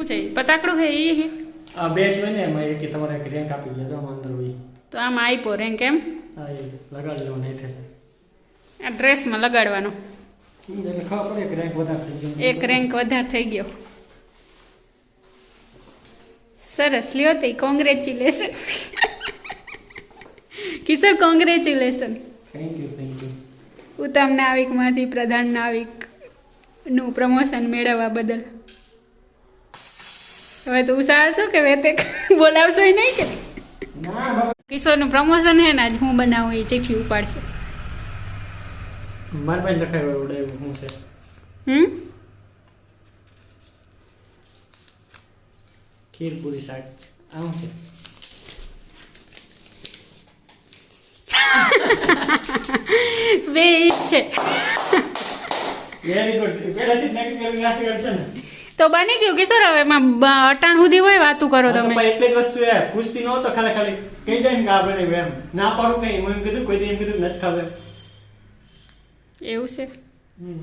શું છે પતાકડું છે એ હે? આ બે જ ને એમાં એક તમારે એક રેન્ક આપી દે તો આમાં અંદર હોય. તો આમાં આપ્યો રેન્ક એમ? હા એ લગાડી લેવાનું નહીં થાય આ ડ્રેસમાં લગાડવાનો. ખબર પડે કે રેન્ક વધારે થઈ ગયો. એક રેન્ક વધારે થઈ ગયો. સરસ લ્યો તે congratulation Kishore congratulation thank you thank you ઉત્તમ નાવિકમાંથી પ્રધાન નાવિકનું પ્રમોશન મેળવવા બદલ. હવે તું સારશો કે વેતે બોલાવશો ય નહીં કે ના બાબા કિશોરનું પ્રમોશન હે ને આજ હું બનાવું એ ચિઠ્ઠી ઉપાડશે મારી પાસે લખાયું હોય એવું શું છે હમ ખીર પૂરી શાક આમ છે બે ઈ જ છે વેરી ગુડ પહેલાથી જ નક્કી કરી નાખી છે ને તો બની ગયું કે સર હવે અટાણ સુધી હોય વાતું કરો તમે. પણ એટલે જ વસ્તુ એ પૂછતી નહોતો ખાલી ખાલી કહી દે ને કે આ બનાવ્યું એમ. ના પાડું કઈ હું એમ કીધું કોઈ એમ કીધું નથી ખબર એવું છે. હમ.